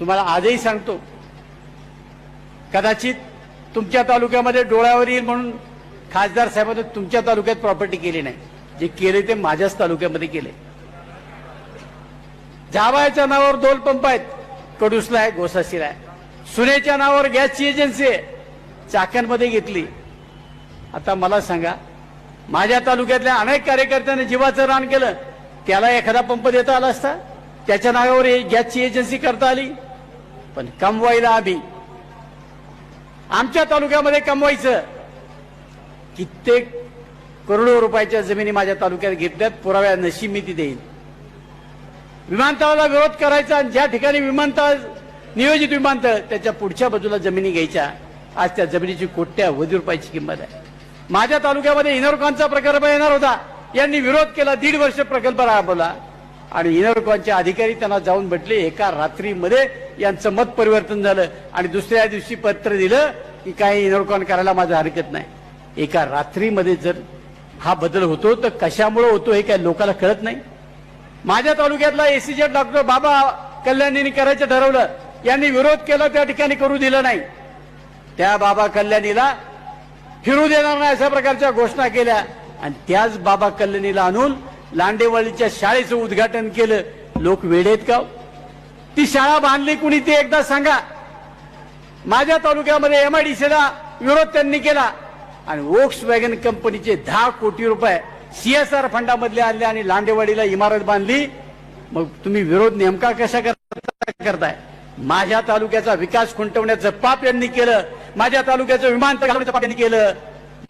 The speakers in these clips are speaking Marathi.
तुम्हाला आजही सांगतो कदाचित तुमच्या तालुक्यामध्ये डोळ्यावर येईल म्हणून खासदार साहेबांनी तुमच्या तालुक्यात प्रॉपर्टी केली नाही. जे केले ते माझ्याच तालुक्यामध्ये केले. जावायच्या नावावर दोन पंप आहेत कडुसला आहे गोसाशीला आहे. सुनेच्या नावावर गॅसची एजन्सी आहे चाकणमध्ये घेतली. आता मला सांगा माझ्या तालुक्यातल्या अनेक कार्यकर्त्यांनी जीवाचं रान केलं त्याला एखादा पंप देता आला असता? त्याच्या नावावर गॅसची एजन्सी करता आली? पण कमवायला आम्ही आमच्या तालुक्यामध्ये कमवायचं. कित्येक करोडो रुपयाच्या जमिनी माझ्या तालुक्यात घेतल्यात पुराव्या नशी मी ती देईन. विमानतळाला विरोध करायचा आणि ज्या ठिकाणी विमानतळ नियोजित विमानतळ त्याच्या पुढच्या बाजूला जमिनी घ्यायच्या. आज त्या जमिनीची कोट्या वधी रुपयाची किंमत आहे. माझ्या तालुक्यामध्ये इनोरकॉनचा प्रकल्प येणार होता. यांनी विरोध केला दीड वर्ष प्रकल्प राबवला. आणि इनोरकॉनचे अधिकारी त्यांना जाऊन भेटले. एका रात्रीमध्ये यांचं मत परिवर्तन झालं आणि दुसऱ्या दिवशी पत्र दिलं की काही इनोरकॉन करायला माझं हरकत नाही. एका रात्रीमध्ये जर हा बदल होतो तर कशामुळे होतो हे काय लोकांना कळत नाही. माझ्या तालुक्यातला एसीजेट डॉक्टर बाबा कल्याणीने करायचं ठरवलं. यांनी विरोध केला त्या ठिकाणी करू दिलं नाही. त्या बाबा कल्याणीला फिरू देणार नाही अशा प्रकारच्या घोषणा केल्या. आणि त्याच बाबा कल्याणीला आणून लांडेवाडीच्या शाळेचं उद्घाटन केलं. लोक वेळेत का? ती शाळा बांधली कुणी ते एकदा सांगा. माझ्या तालुक्यामध्ये एमआयडीसीला विरोध त्यांनी केला. आणि वोक्स वॅगन कंपनीचे दहा कोटी रुपये सीएसआर फंडामधले आणले आणि लांडेवाडीला इमारत बांधली. मग तुम्ही विरोध नेमका कशा करता- करताय? माझ्या तालुक्याचा विकास खुंटवण्याचं पाप यांनी केलं. माझ्या तालुक्याचं विमानतळ घालवण्याचं पाप यांनी केलं.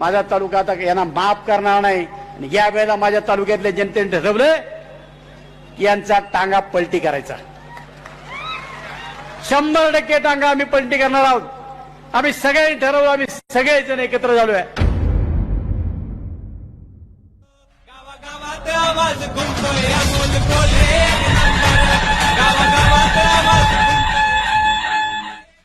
माझा तालुका आता यांना माफ करणार नाही. आणि या वेळेला माझ्या तालुक्यातल्या जनतेने ठरवलं की यांचा टांगा पलटी करायचा. शंभर टक्के टांगा आम्ही पलटी करणार आहोत. आम्ही सगळ्यांनी ठरवलं आम्ही सगळेजण एकत्र झालोय. गावागावात आवाज अमोल कोल्हे